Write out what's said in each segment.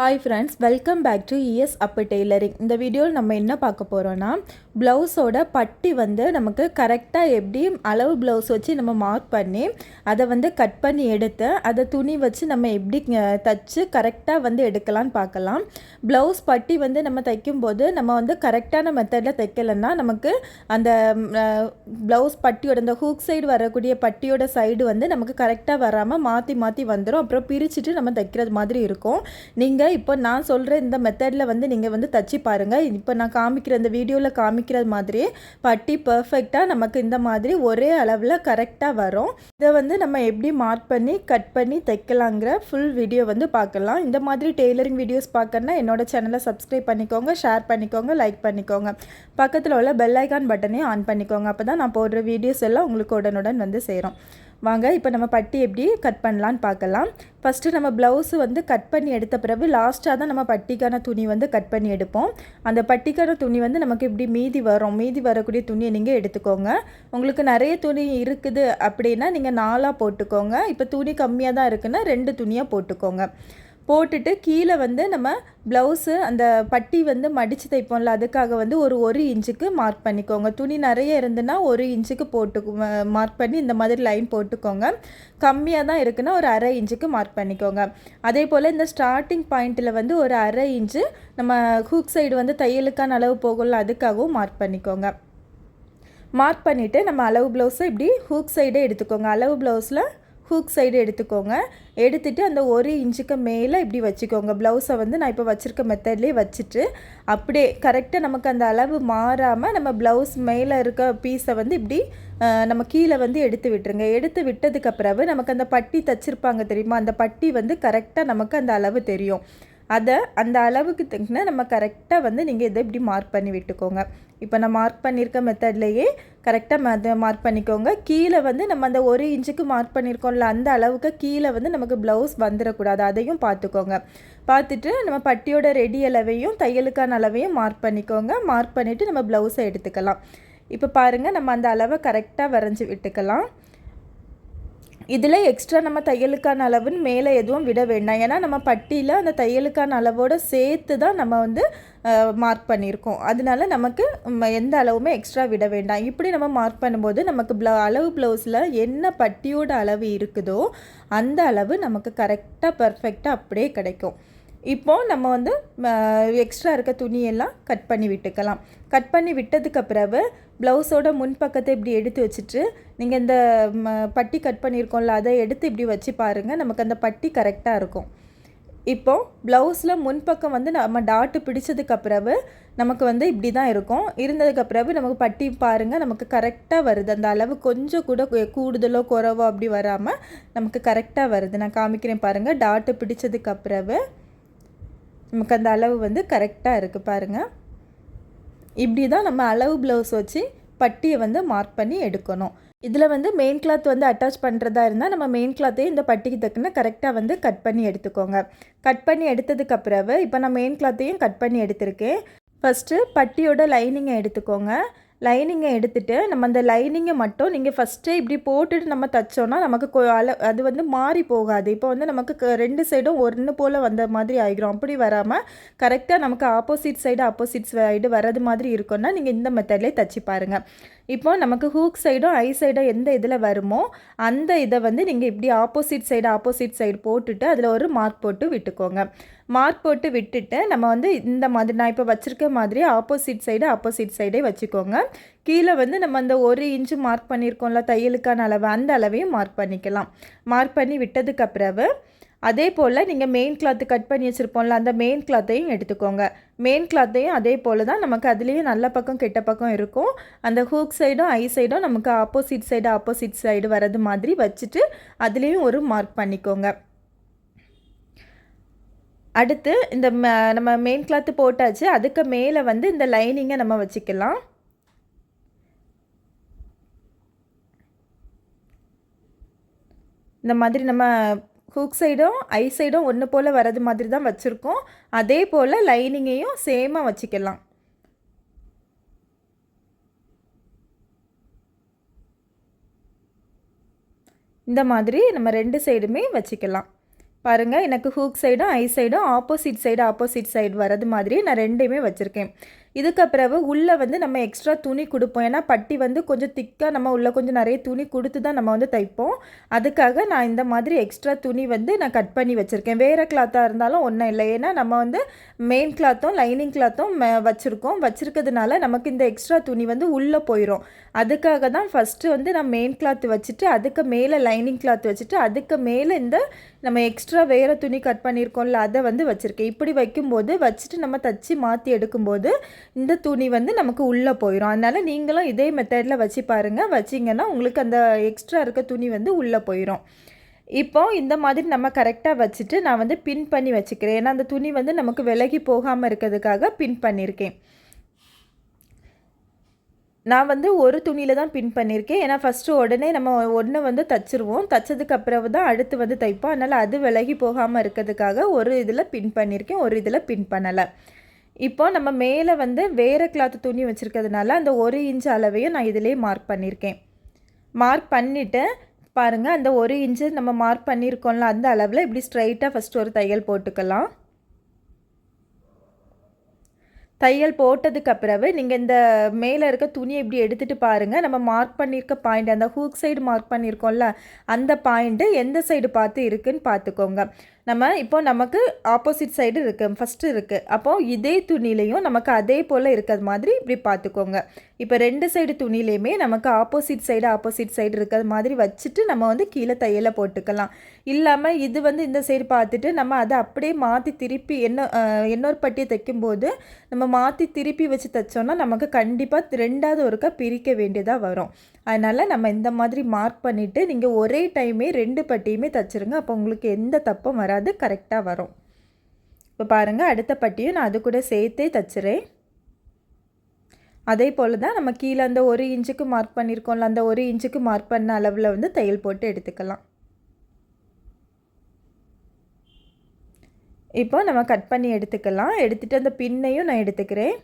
Hi friends welcome back to E S அப்போ tailoring இந்த வீடியோவில் நம்ம என்ன பார்க்க போகிறோன்னா ப்ளவுஸோட பட்டி வந்து நமக்கு கரெக்டாக எப்படி அளவு ப்ளவுஸ் வச்சு நம்ம மார்க் பண்ணி அதை வந்து கட் பண்ணி எடுத்து அதை துணி வச்சு நம்ம எப்படி தைச்சு கரெக்டாக வந்து எடுக்கலாம்னு பார்க்கலாம். ப்ளவுஸ் பட்டி வந்து நம்ம தைக்கும்போது நம்ம வந்து கரெக்டான மெத்தடில் தைக்கலைன்னா நமக்கு அந்த ப்ளவுஸ் பட்டியோட இந்த ஹூக் சைடு வரக்கூடிய பட்டியோட சைடு வந்து நமக்கு கரெக்டாக வராமல் மாற்றி மாற்றி வந்துடும் அப்புறம் பிரிச்சுட்டு நம்ம தைக்கிறது மாதிரி இருக்கும். நீங்கள் இப்போ நான் சொல்கிற இந்த மெத்தடில் வந்து நீங்கள் வந்து தச்சு பாருங்கள் இப்போ நான் காமிக்கிற இந்த வீடியோவில் காமிக்கிறது மாதிரியே பட்டி பர்ஃபெக்டாக நமக்கு இந்த மாதிரி ஒரே அளவில் கரெக்டாக வரும். இதை வந்து நம்ம எப்படி மார்க் பண்ணி கட் பண்ணி தைக்கலாங்கிற ஃபுல் வீடியோ வந்து பார்க்கலாம். இந்த மாதிரி டெய்லரிங் வீடியோஸ் பார்க்கணுன்னா என்னோட சேனலை சப்ஸ்கிரைப் பண்ணிக்கோங்க ஷேர் பண்ணிக்கோங்க லைக் பண்ணிக்கோங்க. பக்கத்தில் உள்ள பெல் ஐகான் பட்டனையும் ஆன் பண்ணிக்கோங்க. அப்போ தான் நான் போடுற வீடியோஸ் எல்லாம் உங்களுக்கு உடனுடன் வந்து சேரும். வாங்க இப்போ நம்ம பட்டி எப்படி கட் பண்ணலான்னு பார்க்கலாம். ஃபஸ்ட்டு நம்ம ப்ளவுஸு வந்து கட் பண்ணி எடுத்த பிறகு லாஸ்ட்டாக தான் நம்ம பட்டிக்கான துணி வந்து கட் பண்ணி எடுப்போம். அந்த பட்டிக்கான துணி வந்து நமக்கு இப்படி மீதி வரும் மீதி வரக்கூடிய துணியை நீங்கள் எடுத்துக்கோங்க. உங்களுக்கு நிறைய துணி இருக்குது அப்படின்னா நீங்கள் நாலாக போட்டுக்கோங்க. இப்போ துணி கம்மியாக தான் இருக்குன்னா ரெண்டு துணியாக போட்டுக்கோங்க. போட்டுட்டு கீழே வந்து நம்ம ப்ளவுஸு அந்த பட்டி வந்து மடித்து தைப்போம்ல அதுக்காக வந்து ஒரு ஒரு இன்ச்சுக்கு மார்க் பண்ணிக்கோங்க. துணி நிறைய இருந்துன்னா ஒரு இன்ச்சுக்கு போட்டு மார்க் பண்ணி இந்த மாதிரி லைன் போட்டுக்கோங்க. கம்மியாக தான் இருக்குன்னா ஒரு அரை இன்ச்சுக்கு மார்க் பண்ணிக்கோங்க. அதே போல் இந்த ஸ்டார்டிங் பாயிண்ட்டில் வந்து ஒரு அரை இன்ச்சு நம்ம ஹூக் சைடு வந்து தையலுக்கான அளவு போகல அதுக்காகவும் மார்க் பண்ணிக்கோங்க. மார்க் பண்ணிவிட்டு நம்ம அளவு ப்ளவுஸை இப்படி ஹூக் சைடே எடுத்துக்கோங்க. அளவு ப்ளவுஸில் ஹூக் சைடு எடுத்துக்கோங்க. எடுத்துகிட்டு அந்த ஒரு இன்ச்சுக்கு மேலே இப்படி வச்சுக்கோங்க. ப்ளவுஸை வந்து நான் இப்போ வச்சுருக்க மெத்தட்லேயே வச்சுட்டு அப்படியே கரெக்டாக நமக்கு அந்த அளவு மாறாமல் நம்ம ப்ளவுஸ் மேலே இருக்க பீஸை வந்து இப்படி நம்ம கீழே வந்து எடுத்து விட்டுருங்க. எடுத்து விட்டதுக்கு பிறகு நமக்கு அந்த பட்டி தச்சிருப்பாங்க தெரியுமா? அந்த பட்டி வந்து கரெக்டாக நமக்கு அந்த அளவு தெரியும். அதை அந்த அளவுக்கு தங்கின நம்ம கரெக்டாக வந்து நீங்கள் இதை இப்படி மார்க் பண்ணி விட்டுக்கோங்க. இப்போ நான் மார்க் பண்ணியிருக்க மெத்தட்லேயே கரெக்டாக அதை மார்க் பண்ணிக்கோங்க. கீழே வந்து நம்ம அந்த ஒரு இன்ச்சுக்கு மார்க் பண்ணியிருக்கோம்ல அந்த அளவுக்கு கீழே வந்து நமக்கு ப்ளவுஸ் வந்துடக்கூடாது அதையும் பார்த்துக்கோங்க. பார்த்துட்டு நம்ம பட்டியோட ரெடி அளவையும் தையலுக்கான அளவையும் மார்க் பண்ணிக்கோங்க. மார்க் பண்ணிவிட்டு நம்ம ப்ளவுஸை எடுத்துக்கலாம். இப்போ பாருங்கள் நம்ம அந்த அளவை கரெக்டாக வரைஞ்சி விட்டுக்கலாம். இதில் எக்ஸ்ட்ரா நம்ம தையலுக்கான அளவுன்னு மேலே எதுவும் விட வேண்டாம். ஏன்னா நம்ம பட்டியில் அந்த தையலுக்கான அளவோடு சேர்த்து தான் நம்ம வந்து மார்க் பண்ணியிருக்கோம். அதனால நமக்கு எந்த அளவுமே எக்ஸ்ட்ரா விட வேண்டாம். இப்படி நம்ம மார்க் பண்ணும்போது நமக்கு ப்ள அளவு ப்ளவுஸில் என்ன பட்டியோட அளவு இருக்குதோ அந்த அளவு நமக்கு கரெக்டாக பர்ஃபெக்டாக அப்படியே கிடைக்கும். இப்போது நம்ம வந்து எக்ஸ்ட்ரா இருக்க துணியெல்லாம் கட் பண்ணி விட்டுக்கலாம். கட் பண்ணி விட்டதுக்கு பிறகு ப்ளவுஸோட முன்பக்கத்தை இப்படி எடுத்து வச்சுட்டு நீங்கள் இந்த பட்டி கட் பண்ணியிருக்கோம்ல அதை எடுத்து இப்படி வச்சு பாருங்கள் நமக்கு அந்த பட்டி கரெக்டாக இருக்கும். இப்போ ப்ளவுஸில் முன்பக்கம் வந்து நம்ம டாட்டு பிடிச்சதுக்கு பிறகு நமக்கு வந்து இப்படி தான் இருக்கும். இருந்ததுக்கு பிறகு நமக்கு பட்டி பாருங்கள் நமக்கு கரெக்டாக வருது. அந்த அளவு கொஞ்சம் கூட கூடுதலோ குறவோ அப்படி வராமல் நமக்கு கரெக்டாக வருது. நான் காமிக்கிறேன் பாருங்கள் டாட்டு பிடிச்சதுக்கு பிறகு நமக்கு அந்த அளவு வந்து கரெக்டாக இருக்குது பாருங்கள் இப்படி தான் நம்ம அளவு ப்ளவுஸ் வச்சு பட்டியை வந்து மார்க் பண்ணி எடுக்கணும். இதில் வந்து மெயின் கிளாத் வந்து அட்டாச் பண்ணுறதா இருந்தால் நம்ம மெயின் கிளாத்தையும் இந்த பட்டிக்கு தக்குன்னு கரெக்டாக வந்து கட் பண்ணி எடுத்துக்கோங்க. கட் பண்ணி எடுத்ததுக்கு பிறகு இப்போ நான் மெயின் கிளாத்தையும் கட் பண்ணி எடுத்திருக்கேன். ஃபஸ்ட்டு பட்டியோட லைனிங்கை எடுத்துக்கோங்க. லைனிங்கை எடுத்துகிட்டு நம்ம அந்த லைனிங்கை மட்டும் நீங்கள் ஃபஸ்ட்டே இப்படி போட்டுட்டு நம்ம தைச்சோன்னா நமக்கு அது வந்து மாறி போகாது. இப்போ வந்து நமக்கு ரெண்டு சைடும் ஒன்று போல் வந்த மாதிரி ஆகிரும் அப்படி வராமல் கரெக்டாக நமக்கு ஆப்போசிட் சைடு ஆப்போசிட் சைடு வர்றது மாதிரி இருக்கும்னா நீங்கள் இந்த மெத்தட்லேயே தைச்சி பாருங்கள் இப்போ நமக்கு ஹூக் சைடும் ஐ சைடும் எந்த இதில் வருமோ அந்த இதை வந்து நீங்கள் இப்படி ஆப்போசிட் சைடு ஆப்போசிட் சைடு போட்டுட்டு அதில் ஒரு மார்க் போட்டு விட்டுக்கோங்க. மார்க் போட்டு விட்டுட்டு நம்ம வந்து இந்த மாதிரி நான் இப்போ வச்சுருக்க மாதிரி ஆப்போசிட் சைடு ஆப்போசிட் சைடே வச்சுக்கோங்க. கீழே வந்து நம்ம அந்த ஒரு இன்ச்சு மார்க் பண்ணியிருக்கோம்ல தையலுக்கான அளவு அந்த அளவையும் மார்க் பண்ணிக்கலாம். மார்க் பண்ணி விட்டதுக்கு பிறகு அதே போல் நீங்கள் மெயின் கிளாத்து கட் பண்ணி வச்சுருப்போம்ல அந்த மெயின் கிளாத்தையும் எடுத்துக்கோங்க. மெயின் கிளாத்தையும் அதே போல் தான் நமக்கு அதுலேயும் நல்ல பக்கம் கெட்ட பக்கம் இருக்கும். அந்த ஹூக் சைடும் ஐ சைடும் நமக்கு ஆப்போசிட் சைடு ஆப்போசிட் சைடு வர்றது மாதிரி வச்சுட்டு அதுலேயும் ஒரு மார்க் பண்ணிக்கோங்க. அடுத்து இந்த ம- நம்ம மெயின் கிளாத்து போட்டாச்சு. அதுக்கு மேலே வந்து இந்த லைனிங்கை நம்ம வச்சுக்கலாம். இந்த மாதிரி நம்ம ஹூக் சைடும் ஐ சைடும் ஒன்று போல் வர்றது மாதிரி தான் வச்சுருக்கோம். அதே போல் லைனிங்கையும் சேமாக வச்சுக்கலாம். இந்த மாதிரி நம்ம ரெண்டு சைடுமே வச்சுக்கலாம். பாருங்கள் எனக்கு ஹூக் சைடும் ஐ சைடும் ஆப்போசிட் சைடு ஆப்போசிட் சைடு வரது மாதிரி நான் ரெண்டையுமே வச்சுருக்கேன். இதுக்கு பிறகு உள்ளே வந்து நம்ம எக்ஸ்ட்ரா துணி கொடுப்போம். ஏன்னா பட்டி வந்து கொஞ்சம் திக்காக நம்ம உள்ளே கொஞ்சம் நிறைய துணி கொடுத்து தான் நம்ம வந்து தைப்போம். அதுக்காக நான் இந்த மாதிரி எக்ஸ்ட்ரா துணி வந்து நான் கட் பண்ணி வச்சுருக்கேன். வேறு கிளாத்தாக இருந்தாலும் ஒன்றும் இல்லை. ஏன்னா நம்ம வந்து மெயின் கிளாத்தும் லைனிங் கிளாத்தும் வச்சுருக்கோம். வச்சுருக்கிறதுனால நமக்கு இந்த எக்ஸ்ட்ரா துணி வந்து உள்ளே போயிடும் அதுக்காக தான் ஃபஸ்ட்டு வந்து நான் மெயின் கிளாத் வச்சுட்டு அதுக்கு மேலே லைனிங் கிளாத் வச்சுட்டு அதுக்கு மேலே இந்த நம்ம எக்ஸ்ட்ரா வேறு துணி கட் பண்ணியிருக்கோம்ல அதை வந்து வச்சுருக்கேன். இப்படி வைக்கும்போது வச்சுட்டு நம்ம தச்சு மாற்றி எடுக்கும்போது இந்த துணி வந்து நமக்கு உள்ளே போயிடும் அதனால் நீங்களும் இதே மெத்தடில் வச்சு பாருங்கள் வச்சிங்கன்னா உங்களுக்கு அந்த எக்ஸ்ட்ரா இருக்க துணி வந்து உள்ளே போயிடும் இப்போ இந்த மாதிரி நம்ம கரெக்டாக வச்சுட்டு நான் வந்து பின் பண்ணி வச்சுக்கிறேன். ஏன்னா அந்த துணி வந்து நமக்கு விலகி போகாமல் இருக்கிறதுக்காக பின் பண்ணியிருக்கேன். நான் வந்து ஒரு துணியில் தான் பின் பண்ணியிருக்கேன் ஏன்னா ஃபஸ்ட்டு உடனே நம்ம ஒன்று வந்து தைச்சிருவோம். தைச்சதுக்கு அப்புறம் தான் அடுத்து வந்து தைப்போம். அதனால் அது விலகி போகாமல் இருக்கிறதுக்காக ஒரு இதில் பின் பண்ணியிருக்கேன் ஒரு இதில் பின் பண்ணலை. இப்போ நம்ம மேலே வந்து வேறு கிளாத் துணி வச்சுருக்கிறதுனால அந்த ஒரு இன்ச் அளவையும் நான் இதிலே மார்க் பண்ணியிருக்கேன் மார்க் பண்ணிவிட்டு பாருங்கள் அந்த ஒரு இன்ச்சு நம்ம மார்க் பண்ணியிருக்கோம்ல அந்த அளவில் இப்படி ஸ்ட்ரைட்டாக ஃபஸ்ட்டு ஒரு தையல் போட்டுக்கலாம். தையல் போட்டதுக்கு பிறகு நீங்கள் இந்த மேலே இருக்க துணியை இப்படி எடுத்துகிட்டு பாருங்கள் நம்ம மார்க் பண்ணியிருக்க பாயிண்ட் அந்த ஹூக் சைடு மார்க் பண்ணியிருக்கோம்ல அந்த பாயிண்ட்டு எந்த சைடு பார்த்து இருக்குன்னு பார்த்துக்கோங்க. நம்ம இப்போ நமக்கு ஆப்போசிட் சைடு இருக்குது ஃபஸ்ட்டு இருக்குது அப்போது இதே துணிலையும் நமக்கு அதே போல் இருக்கிறது மாதிரி இப்படி பார்த்துக்கோங்க. இப்போ ரெண்டு சைடு துணிலையுமே நமக்கு ஆப்போசிட் சைடு ஆப்போசிட் சைடு இருக்கிற மாதிரி வச்சுட்டு நம்ம வந்து கீழே தையலை போட்டுக்கலாம். இல்லாமல் இது வந்து இந்த சைடு பார்த்துட்டு நம்ம அதை அப்படியே மாற்றி திருப்பி என்ன இன்னொரு பட்டியை தைக்கும்போது நம்ம மாற்றி திருப்பி வச்சு தைச்சோன்னா நமக்கு கண்டிப்பாக ரெண்டாவது ஒருக்கா பிரிக்க வேண்டியதாக வரும். அதனால் நம்ம இந்த மாதிரி மார்க் பண்ணிவிட்டு நீங்கள் ஒரே டைமே ரெண்டு பட்டியுமே தைச்சிருங்க. அப்போ உங்களுக்கு எந்த தப்பும் வராது கரெக்டாக வரும். இப்போ பாருங்கள் அடுத்த பட்டியும் நான் அது கூட சேர்த்தே தச்சுறேன். அதே போல் தான் நம்ம கீழே அந்த ஒரு இன்ச்சுக்கு மார்க் பண்ணியிருக்கோம்ல அந்த ஒரு இன்ச்சுக்கு மார்க் பண்ண அளவில் வந்து தையல் போட்டு எடுத்துக்கலாம். இப்போ நம்ம கட் பண்ணி எடுத்துக்கலாம். எடுத்துகிட்டு அந்த பின்னையும் நான் எடுத்துக்கிறேன்.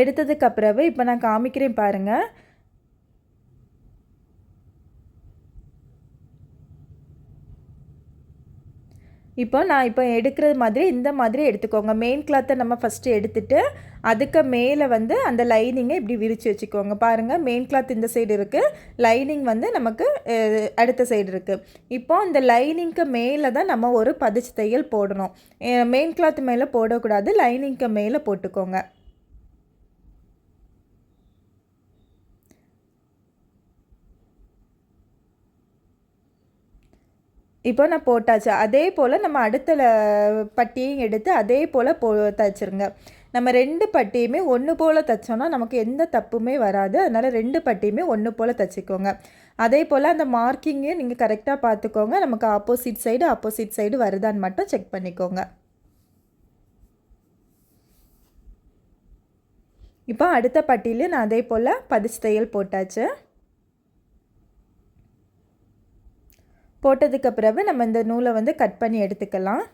எடுத்ததுக்கு பிறகு இப்போ நான் காமிக்கிறேன் பாருங்கள் இப்போ நான் இப்போ எடுக்கிறது மாதிரி இந்த மாதிரி எடுத்துக்கோங்க. மெயின் கிளாத்தை நம்ம ஃபஸ்ட்டு எடுத்துகிட்டு அதுக்கு மேலே வந்து அந்த லைனிங்கை இப்படி விரித்து வச்சுக்கோங்க. பாருங்கள் மெயின் கிளாத் இந்த சைடு இருக்குது லைனிங் வந்து நமக்கு அடுத்த சைடு இருக்குது இப்போ அந்த லைனிங்க்கு மேலே தான் நம்ம ஒரு பதிச்சு தையல் போடணும். மெயின் கிளாத் மேலே போடக்கூடாது. லைனிங்க்கு மேலே போட்டுக்கோங்க. இப்போ நான் போட்டாச்சு. அதே போல் நம்ம அடுத்த பட்டியையும் எடுத்து அதே போல் போ தைச்சிருங்க. நம்ம ரெண்டு பட்டியுமே ஒன்று போல் தைச்சோன்னா நமக்கு எந்த தப்புமே வராது. அதனால் ரெண்டு பட்டியுமே ஒன்று போல் தைச்சிக்கோங்க. அதே போல் அந்த மார்க்கிங்கையும் நீங்கள் கரெக்டாக பார்த்துக்கோங்க நமக்கு ஆப்போசிட் சைடு ஆப்போசிட் சைடு வருதான்னு மட்டும் செக் பண்ணிக்கோங்க. இப்போ அடுத்த பட்டியிலையும் நான் அதே போல் பதிச்சு தையல் போட்டாச்சு. போட்டதுக்கு பிறகு நம்ம இந்த நூலை வந்து கட் பண்ணி எடுத்துக்கலாம்.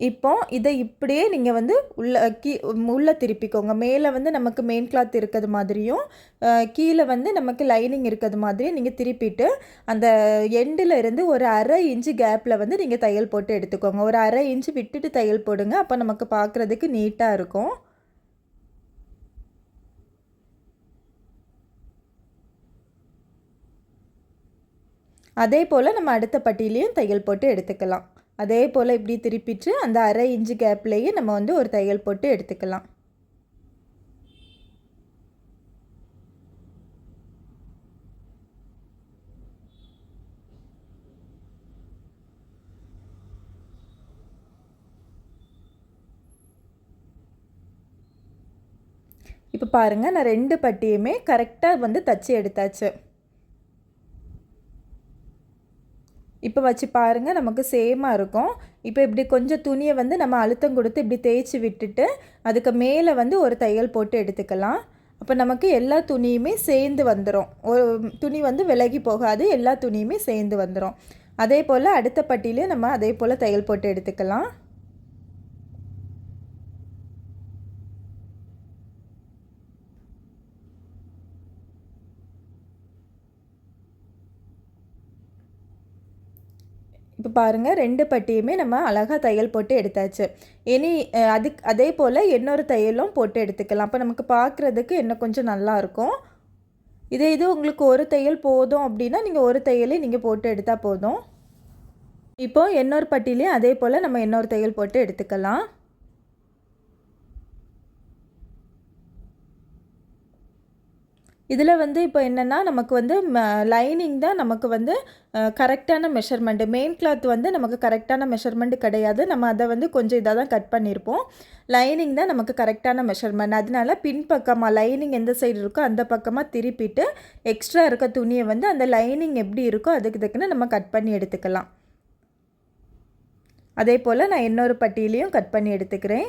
இப்போ இதை இப்படியே நீங்கள் வந்து உள்ள கீ உள்ளே திருப்பிக்கோங்க. மேலே வந்து நமக்கு மெயின் கிளாத் இருக்கிறது மாதிரியும் கீழே வந்து நமக்கு லைனிங் இருக்கிறது மாதிரியும் நீங்கள் திருப்பிட்டு அந்த எண்டில் இருந்து ஒரு அரை இன்ச்சு கேப்பில் வந்து நீங்கள் தையல் போட்டு எடுத்துக்கோங்க. ஒரு அரை இன்ச்சு விட்டுட்டு தையல் போடுங்க. அப்போ நமக்கு பார்க்குறதுக்கு நீட்டாக இருக்கும். அதே போல் நம்ம அடுத்த பட்டியிலையும் தையல் போட்டு எடுத்துக்கலாம். அதே போல் இப்படி திருப்பிட்டு அந்த அரை இன்ச்சு கேப்லேயே நம்ம வந்து ஒரு தையல் போட்டு எடுத்துக்கலாம். இப்போ பாருங்கள் நான் ரெண்டு பட்டியுமே கரெக்டாக வந்து தச்சு எடுத்தாச்சு. இப்போ வச்சு பாருங்கள் நமக்கு சேமாக இருக்கும். இப்போ இப்படி கொஞ்சம் துணியை வந்து நம்ம அழுத்தம் கொடுத்து இப்படி தேய்ச்சி விட்டுட்டு அதுக்கு மேலே வந்து ஒரு தையல் போட்டு எடுத்துக்கலாம். அப்போ நமக்கு எல்லா துணியுமே சேர்ந்து வந்துடும் ஒரு துணி வந்து விலகி போகாது எல்லா துணியுமே சேர்ந்து வந்துடும் அதே போல் அடுத்த பட்டியிலையும் நம்ம அதே போல் தையல் போட்டு எடுத்துக்கலாம் இப்போ பாருங்கள் ரெண்டு பட்டியுமே நம்ம அழகாக தையல் போட்டு எடுத்தாச்சு. இனி அதுக்கு அதே போல் இன்னொரு தையலும் போட்டு எடுத்துக்கலாம். அப்போ நமக்கு பார்க்குறதுக்கு இன்னும் கொஞ்சம் நல்லாயிருக்கும் இதே இது உங்களுக்கு ஒரு தையல் போதும் அப்படின்னா நீங்கள் ஒரு தையலே நீங்கள் போட்டு எடுத்தால் போதும். இப்போது இன்னொரு பட்டிலையும் அதே போல் நம்ம இன்னொரு தையல் போட்டு எடுத்துக்கலாம். இதில் வந்து இப்போ என்னென்னா நமக்கு வந்து லைனிங் தான் நமக்கு வந்து கரெக்டான மெஷர்மெண்ட்டு மெயின் கிளாத் வந்து நமக்கு கரெக்டான மெஷர்மெண்ட் கிடையாது. நம்ம அதை வந்து கொஞ்சம் இதாக தான் கட் பண்ணியிருப்போம். லைனிங் தான் நமக்கு கரெக்டான மெஷர்மெண்ட் அதனால பின்பக்கமாக லைனிங் எந்த சைடு இருக்கோ அந்த பக்கமாக திருப்பிட்டு எக்ஸ்ட்ரா இருக்க துணியை வந்து அந்த லைனிங் எப்படி இருக்கோ அதுக்கு தக்குன்னு நம்ம கட் பண்ணி எடுத்துக்கலாம். அதே போல் நான் இன்னொரு பட்டியிலையும் கட் பண்ணி எடுத்துக்கிறேன்.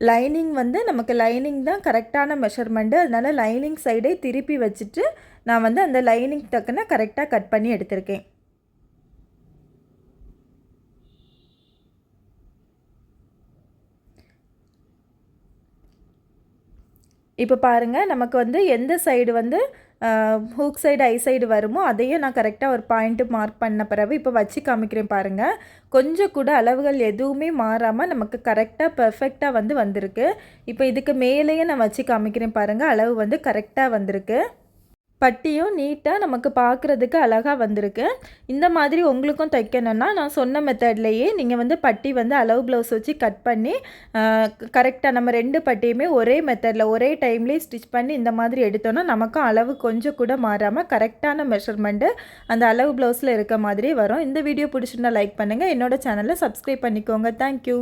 லைனிங் வந்து நமக்கு லைனிங் தான் கரெக்டான மெஷர்மெண்ட்டு அதனால் லைனிங் சைடே திருப்பி வச்சுட்டு நான் வந்து அந்த லைனிங் தக்கன கரெக்டாக கட் பண்ணி எடுத்திருக்கேன். இப்போ பாருங்கள் நமக்கு வந்து எந்த சைடு வந்து ஹூக் சைடு ஐ சைடு வருமோ அதையும் நான் கரெக்டாக ஒரு பாயிண்ட்டு மார்க் பண்ண பிறகு இப்போ வச்சு காமிக்கிறேன் பாருங்கள் கொஞ்சம் கூட அளவுகள் எதுவுமே மாறாமல் நமக்கு கரெக்டாக பர்ஃபெக்டாக வந்து வந்திருக்கு. இப்போ இதுக்கு மேலேயே நான் வச்சு காமிக்கிறேன் பாருங்கள் அளவு வந்து கரெக்டாக வந்திருக்கு. பட்டியும் நீட்டாக நமக்கு பார்க்குறதுக்கு அழகாக வந்திருக்கு. இந்த மாதிரி உங்களுக்கும் தைக்கணும்னா நான் சொன்ன மெத்தட்லேயே நீங்கள் வந்து பட்டி வந்து அளவு ப்ளவுஸ் வச்சு கட் பண்ணி கரெக்டாக நம்ம ரெண்டு பட்டியுமே ஒரே மெத்தடில் ஒரே டைம்லேயே ஸ்டிச் பண்ணி இந்த மாதிரி எடுத்தோன்னா நமக்கும் அளவு கொஞ்சம் கூட மாறாமல் கரெக்டான மெஷர்மெண்ட்டு அந்த அளவு ப்ளவுஸில் இருக்க மாதிரி வரும். இந்த வீடியோ பிடிச்சிருந்தா லைக் பண்ணுங்கள் என்னோடய சேனலை சப்ஸ்கிரைப் பண்ணிக்கோங்க. தேங்க்யூ